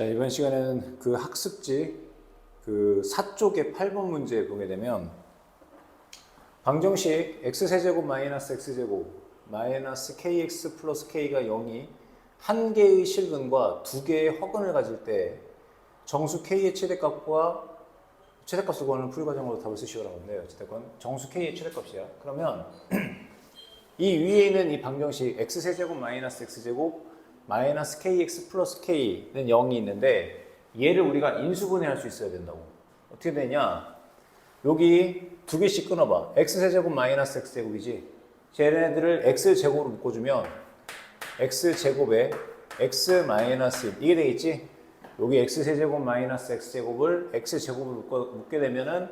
자, 이번 시간에는 그 학습지 그 4쪽의 8번 문제 보게 되면 방정식 x세제곱 마이너스 x제곱 마이너스 kx 플러스 k가 0이 한 개의 실근과 두 개의 허근을 가질 때 정수 k의 최대값과 최대값을 구하는 풀이 과정으로 답을 쓰시오라고 하는데요. 어쨌든 정수 k의 최대값이야. 그러면 이 위에 있는 이 방정식 x세제곱 마이너스 x제곱 마이너스 kx 플러스 k는 0이 있는데 얘를 우리가 인수분해할 수 있어야 된다고. 어떻게 되냐? 여기 두 개씩 끊어봐. x세제곱 마이너스 x제곱이지. 쟤네들을 x제곱으로 묶어주면 x제곱에 x 마이너스 1 이게 되겠지? 여기 x세제곱 마이너스 x제곱을 x제곱으로 묶게 되면은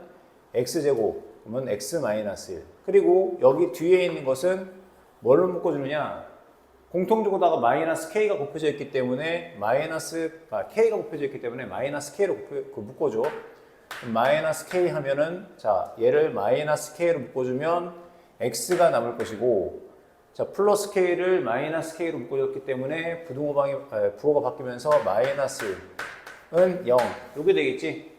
x제곱 그러면 x 마이너스 1 그리고 여기 뒤에 있는 것은 뭘로 묶어주느냐 공통적으로다가 마이너스 k가 곱해져 있기 때문에 마이너스 아, k가 곱해져 있기 때문에 마이너스 k로 곱해, 그 묶어줘. 마이너스 k 하면은 자 얘를 마이너스 k로 묶어주면 x가 남을 것이고 자 플러스 k를 마이너스 k로 묶어줬기 때문에 부등호방이 아, 부호가 바뀌면서 마이너스는 0 이게 되겠지?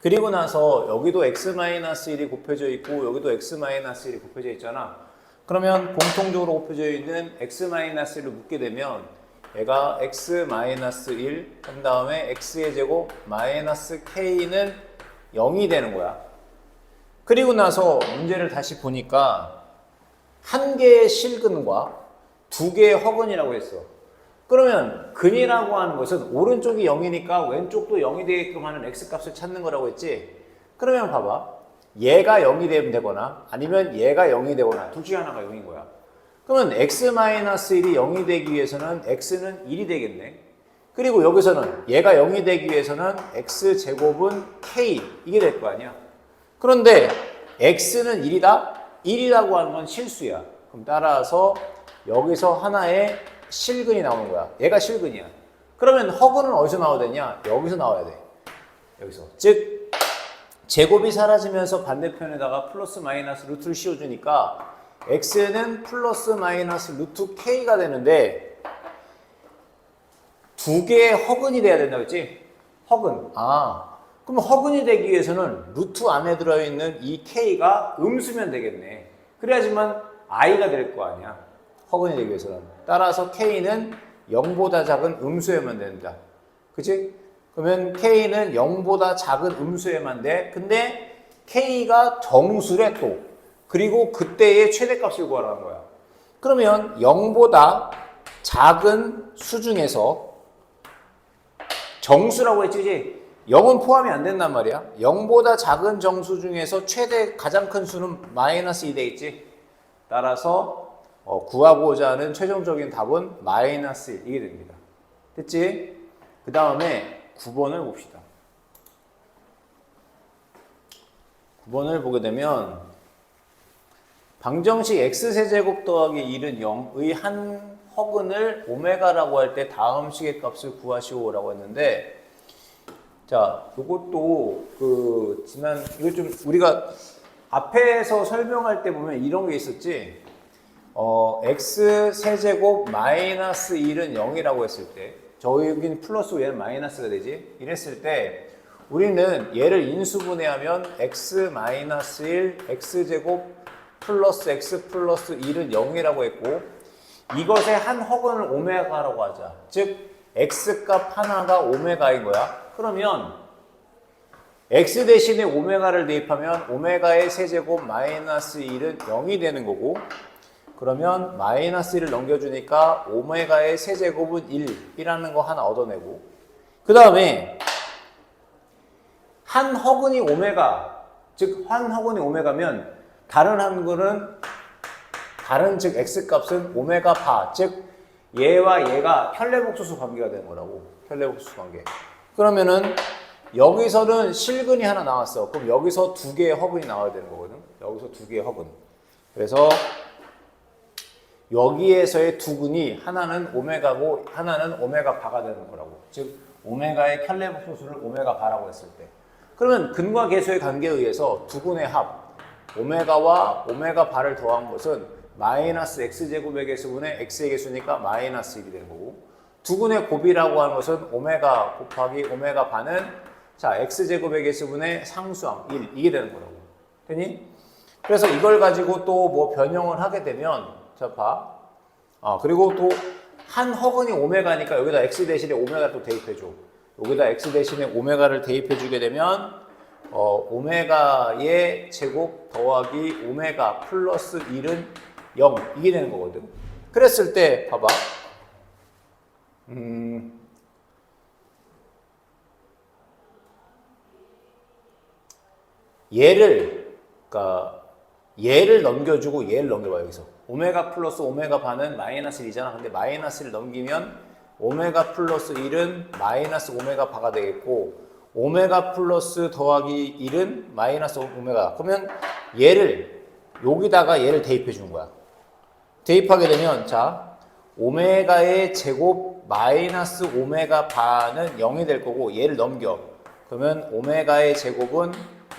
그리고 나서 여기도 x-1이 곱해져 있고 여기도 x-1이 곱해져 있잖아. 그러면 공통적으로 곱해져 있는 x-1을 묶게 되면 얘가 x-1, 그 다음에 x의 제곱 마이너스 k는 0이 되는 거야. 그리고 나서 문제를 다시 보니까 한 개의 실근과 두 개의 허근이라고 했어. 그러면 근이라고 하는 것은 오른쪽이 0이니까 왼쪽도 0이 되게끔 하는 x값을 찾는 거라고 했지. 그러면 봐봐. 얘가 0이 되면 되거나 아니면 얘가 0이 되거나 둘 중에 하나가 0인 거야. 그러면 x-1이 0이 되기 위해서는 x는 1이 되겠네. 그리고 여기서는 얘가 0이 되기 위해서는 x제곱은 k 이게 될 거 아니야. 그런데 x는 1이다? 1이라고 하는 건 실수야. 그럼 따라서 여기서 하나의 실근이 나오는 거야. 얘가 실근이야. 그러면 허근은 어디서 나와야 되냐? 여기서 나와야 돼. 여기서. 즉 제곱이 사라지면서 반대편에다가 플러스 마이너스 루트를 씌워주니까 x는 플러스 마이너스 루트 k가 되는데 두 개의 허근이 돼야 된다고 했지? 허근. 아, 그럼 허근이 되기 위해서는 루트 안에 들어있는 이 k가 음수면 되겠네. 그래야지만 i가 될 거 아니야. 허근이 되기 위해서는. 따라서 k는 0보다 작은 음수에만 된다. 그치? 그러면 k는 0보다 작은 음수에만 돼. 근데 k가 정수래 또. 그리고 그때의 최대값을 구하라는 거야. 그러면 0보다 작은 수 중에서 정수라고 했지, 그치? 0은 포함이 안 된단 말이야. 0보다 작은 정수 중에서 최대 가장 큰 수는 마이너스 2 되겠지. 따라서 어, 구하고자 하는 최종적인 답은 마이너스 1 이게 됩니다. 됐지? 그 다음에 9번을 봅시다. 9번을 보게 되면 방정식 x세제곱 더하기 1은 0의 한 허근을 오메가라고 할 때 다음 식의 값을 구하시오라고 했는데 자, 이것도 그 지난 이거 좀 우리가 앞에서 설명할 때 보면 이런 게 있었지. 어, x 세제곱 마이너스 1은 0이라고 했을 때, 여기는 플러스 얘는 마이너스가 되지? 이랬을 때, 우리는 얘를 인수분해하면 x 마이너스 1, x 제곱 플러스 x 플러스 1은 0이라고 했고, 이것의 한 허근을 오메가라고 하자. 즉, x 값 하나가 오메가인 거야. 그러면 x 대신에 오메가를 대입하면 오메가의 세제곱 마이너스 1은 0이 되는 거고 그러면 마이너스 1을 넘겨주니까 오메가의 세제곱은 1 이라는 거 하나 얻어내고 그 다음에 한 허근이 오메가 즉 한 허근이 오메가면 다른 한 근은 다른 즉 x값은 오메가 바즉 얘와 얘가 혈례복수수 관계가 되는 거라고 혈례복수수 관계 그러면은 여기서는 실근이 하나 나왔어. 그럼 여기서 두 개의 허근이 나와야 되는 거거든. 여기서 두 개의 허근. 그래서 여기에서의 두 근이 하나는 오메가고 하나는 오메가 바가 되는 거라고. 즉 오메가의 켤레복소수를 오메가 바라고 했을 때. 그러면 근과 계수의 관계에 의해서 두 근의 합 오메가와 오메가 바를 더한 것은 마이너스 x제곱의 개수분의 x의 개수니까 마이너스 1이 되는 거고 두근의 곱이라고 하는 것은 오메가 곱하기 오메가 반은 자 x제곱의 개수분의 상수항 1 이게 되는 거라고 되니? 그래서 이걸 가지고 또 뭐 변형을 하게 되면 자 봐. 아 그리고 또 한 허근이 오메가니까 여기다 x 대신에 오메가 또 대입해줘. 여기다 x 대신에 오메가를 대입해주게 되면 어, 오메가의 제곱 더하기 오메가 플러스 1은 0 이게 되는 거거든. 그랬을 때 봐봐. 음, 얘를 그러니까 얘를 넘겨주고 얘를 넘겨봐 여기서. 오메가 플러스 오메가 반은 마이너스 1이잖아. 근데 마이너스를 넘기면 오메가 플러스 1은 마이너스 오메가 바가 되겠고 오메가 플러스 더하기 1은 마이너스 오메가. 그러면 얘를 여기다가 얘를 대입해 주는 거야. 대입하게 되면 자 오메가의 제곱 마이너스 오메가 반은 0이 될 거고 얘를 넘겨. 그러면 오메가의 제곱은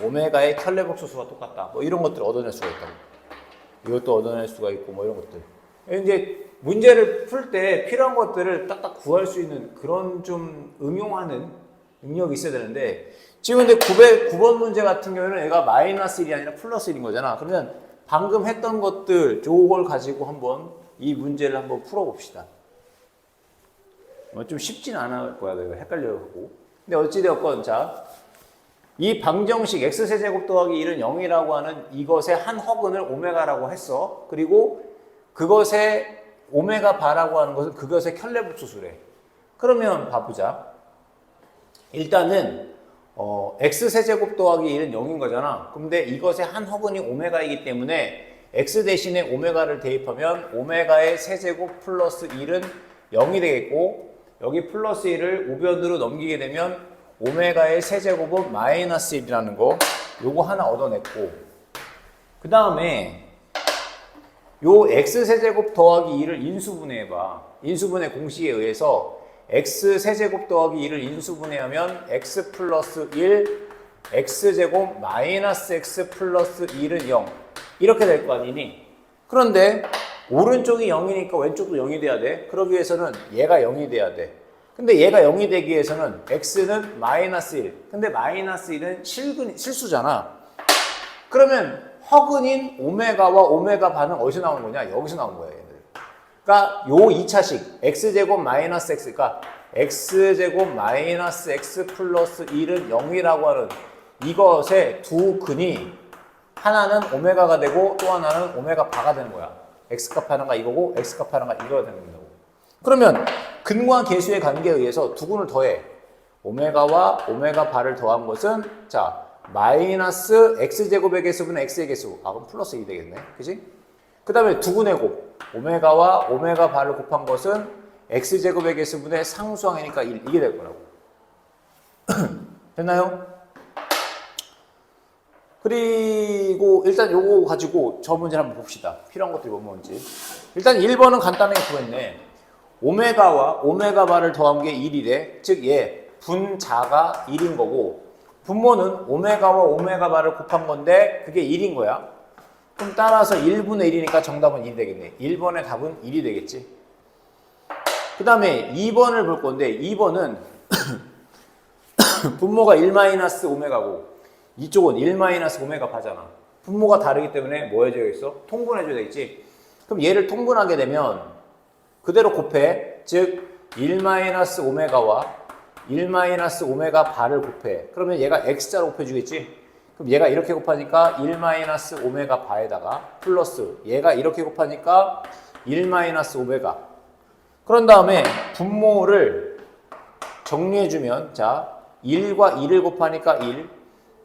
오메가의 켤레복수수가 똑같다. 뭐 이런 것들을 얻어낼 수가 있다고. 이것도 얻어낼 수가 있고 뭐 이런 것들. 이제 문제를 풀 때 필요한 것들을 딱딱 구할 수 있는 그런 좀 응용하는 능력이 있어야 되는데 지금 근데 900, 9번 문제 같은 경우에는 얘가 마이너스 1이 아니라 플러스 1인 거잖아. 그러면 방금 했던 것들 요걸 가지고 한번 이 문제를 한번 풀어봅시다. 뭐 좀 쉽진 않을 거야. 내가 헷갈려 하고. 근데 어찌되었건 자 이 방정식 x세제곱 더하기 1은 0이라고 하는 이것의 한 허근을 오메가라고 했어. 그리고 그것의 오메가 바라고 하는 것은 그것의 켤레부수수래. 그러면 봐보자. 일단은 어, x세제곱 더하기 1은 0인 거잖아. 근데 이것의 한 허근이 오메가이기 때문에 x 대신에 오메가를 대입하면 오메가의 세제곱 플러스 1은 0이 되겠고 여기 플러스 1을 우변으로 넘기게 되면 오메가의 세제곱은 마이너스 1이라는 거 요거 하나 얻어냈고 그 다음에 요 x세제곱 더하기 2를 인수분해해봐. 인수분해 공식에 의해서 x세제곱 더하기 2를 인수분해하면 x 플러스 1 x제곱 마이너스 x 플러스 1은 0 이렇게 될 거 아니니? 그런데 오른쪽이 0이니까 왼쪽도 0이 돼야 돼. 그러기 위해서는 얘가 0이 돼야 돼 근데 얘가 0이 되기 위해서는 x는 마이너스 1. 근데 마이너스 1은 실근, 실수잖아. 그러면 허근인 오메가와 오메가 반은 어디서 나오는 거냐? 여기서 나오는 거야, 얘들. 그러니까 요 2차식 x제곱 마이너스 x 그러니까 x제곱 마이너스 x 플러스 1은 0이라고 하는 이것의 두 근이 하나는 오메가가 되고 또 하나는 오메가 바가 되는 거야. x값 하나가 이거고 x값 하나가 이거가 되는 거고. 그러면 근과 계수의 관계에 의해서 두 군을 더해. 오메가와 오메가 바를 더한 것은 자 마이너스 x제곱의 개수분의 x의 개수. 아 그럼 플러스 2 되겠네. 그지? 그 다음에 두 군의 곱. 오메가와 오메가 바를 곱한 것은 x제곱의 개수분의 상수항이니까 1. 이게 될 거라고. 됐나요? 그리고 일단 요거 가지고 저 문제를 한번 봅시다. 필요한 것들이 뭐 뭔지. 일단 1번은 간단하게 구했네. 오메가와 오메가 바를 더한 게 1이래. 즉, 얘 분자가 1인 거고, 분모는 오메가와 오메가 바를 곱한 건데, 그게 1인 거야. 그럼 따라서 1분의 1이니까 정답은 1이 되겠네. 1번의 답은 1이 되겠지. 그 다음에 2번을 볼 건데, 2번은 분모가 1 오메가고, 이쪽은 1 오메가 바잖아. 분모가 다르기 때문에 뭐 해줘야겠어? 통분해줘야 되겠지. 그럼 얘를 통분하게 되면 그대로 곱해. 즉, 1 오메가와 1 오메가 바를 곱해. 그러면 얘가 x자로 곱해주겠지? 그럼 얘가 이렇게 곱하니까 1 오메가 바에다가 플러스 얘가 이렇게 곱하니까 1 오메가. 그런 다음에 분모를 정리해주면 자 1과 2를 곱하니까 1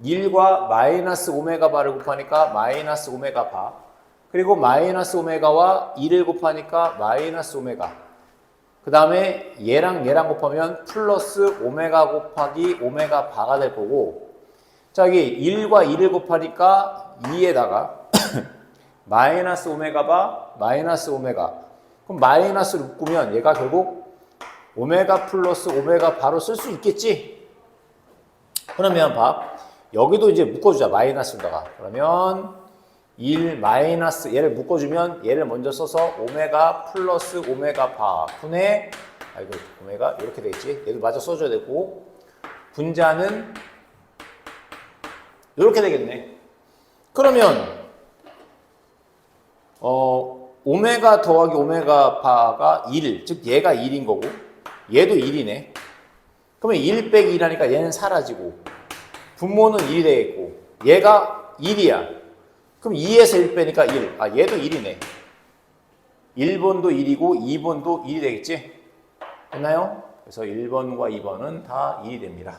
1과 마이너스 오메가 바를 곱하니까 마이너스 오메가 바 그리고 마이너스 오메가와 2를 곱하니까 마이너스 오메가. 그 다음에 얘랑 얘랑 곱하면 플러스 오메가 곱하기 오메가 바가 될 거고 자 여기 1과 2를 곱하니까 2에다가 마이너스 오메가 바 마이너스 오메가 그럼 마이너스를 묶으면 얘가 결국 오메가 플러스 오메가 바로 쓸 수 있겠지? 그러면 봐 여기도 이제 묶어주자 마이너스에다가 그러면 1 마이너스 얘를 묶어주면 얘를 먼저 써서 오메가 플러스 오메가 바 분의 아이고 오메가 이렇게 되겠지. 얘도 맞아 써줘야 되고 분자는 이렇게 되겠네. 그러면 어 오메가 더하기 오메가 바가 1, 즉 얘가 1인 거고 얘도 1이네. 그러면 1 빼기 1하니까 얘는 사라지고 분모는 1이 되겠고 얘가 1이야. 그럼 2에서 1 빼니까 1. 아 얘도 1이네. 1번도 1이고 2번도 1이 되겠지? 됐나요? 그래서 1번과 2번은 다 1이 됩니다.